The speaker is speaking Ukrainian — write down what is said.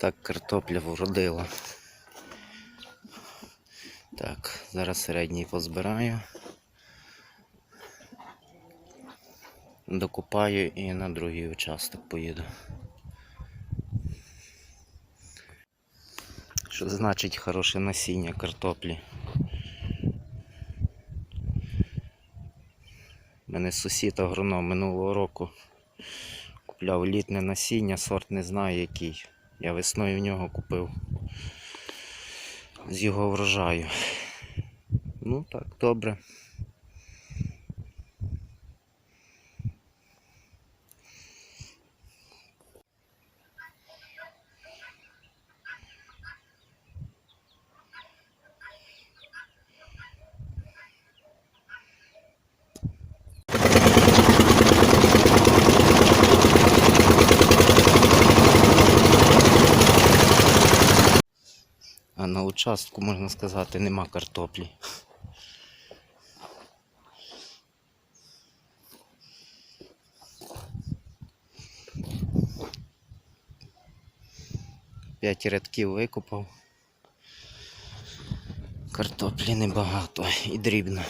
Так картопля вродила. Так, зараз середній позбираю. Докупаю і на другий участок поїду. Що значить хороше насіння картоплі? У мене сусід агроном минулого року купляв літне насіння, сорт не знаю який. Я весною в нього купив з його врожаю. Ну так, добре. А на участку, можна сказати, нема картоплі. П'ять рядків викопав. Картоплі небагато і дрібно.